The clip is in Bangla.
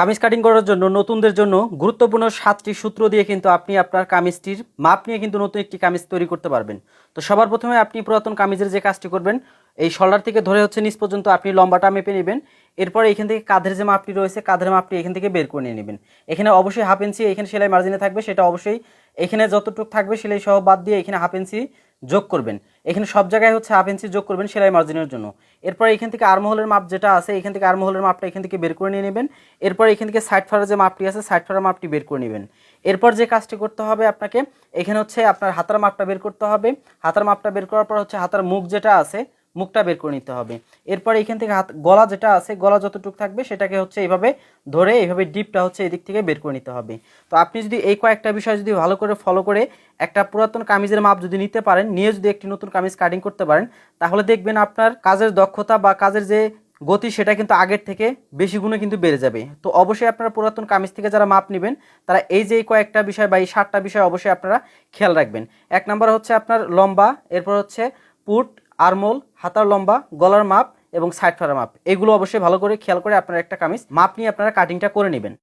কামিজ কাটিং করার জন্য নতুনদের জন্য গুরুত্বপূর্ণ সাতটি সূত্র দিয়ে কিন্তু আপনি আপনার কামিজটির মাপ নিয়ে কিন্তু নতুন একটি কামিজ তৈরি করতে পারবেন। তো সবার প্রথমে আপনি পুরাতন কামিজের যে কাজটি করবেন, এই শোল্ডার থেকে ধরে হচ্ছে নিচ পর্যন্ত আপনি লম্বাটা মেপে নেবেন। এরপরে এখান থেকে কাঁধের যে মাপটি রয়েছে, কাঁধের মাপটি এখান থেকে বের করে নিয়ে নেবেন। এখানে অবশ্যই হাফ ইঞ্চি এখানে সেলাই মার্জিনে থাকবে, সেটা অবশ্যই এখানে যতটুকু থাকবে সেলাই সহ বাদ দিয়ে এখানে হাফ ইঞ্চি যোগ করবেন। এখানে সব জায়গায় হচ্ছে হাফ ইঞ্চি যোগ করবেন সেলাই মার্জিনের জন্য। এরপর এখান থেকে আর্মহোলের মাপ যেটা আছে, এখান থেকে আর্মহোলের মাপটা এখান থেকে বের করে নিয়ে নেবেন। এরপর এখান থেকে সাইড ফাড়ার যে মাপটি আছে সাইড ফাড়ার মাপটি বের করে নেবেন। এরপর যে কাজটি করতে হবে আপনাকে, এখানে হচ্ছে আপনার হাতার মাপটা বের করতে হবে। হাতার মাপটা বের করার পর হচ্ছে হাতার মুখ যেটা আছে মুখটা বের করে নিতে হবে। এরপরে এখান থেকে হাত, গলা যেটা আছে, গলা যতটুকু থাকবে সেটাকে হচ্ছে এইভাবে ধরে, এইভাবে ডিপটা হচ্ছে এদিক থেকে বের করে নিতে হবে। তো আপনি যদি এই কয়েকটা বিষয় যদি ভালো করে ফলো করে একটা পুরাতন কামিজের মাপ যদি নিতে পারেন, নিয়ে যদি একটি নতুন কামিজ কাটিং করতে পারেন, তাহলে দেখবেন আপনার কাজের দক্ষতা বা কাজের যে গতি সেটা কিন্তু আগের থেকে বেশি গুণে কিন্তু বেড়ে যাবে। তো অবশ্যই আপনারা পুরাতন কামিজ থেকে যারা মাপ নেবেন, তারা এই যে কয়েকটা বিষয় বা এই সাতটা বিষয় অবশ্যই আপনারা খেয়াল রাখবেন। এক নম্বর হচ্ছে আপনার লম্বা, এরপর হচ্ছে পুট আরমোল হাতার লম্বা, গলার মাপ এবং সাইড ফাড়া মাপ। এগুলো অবশ্যই ভালো করে খেয়াল করে আপনার একটা কামিজ মাপ নিয়ে আপনারা কাটিংটা করে নেবেন।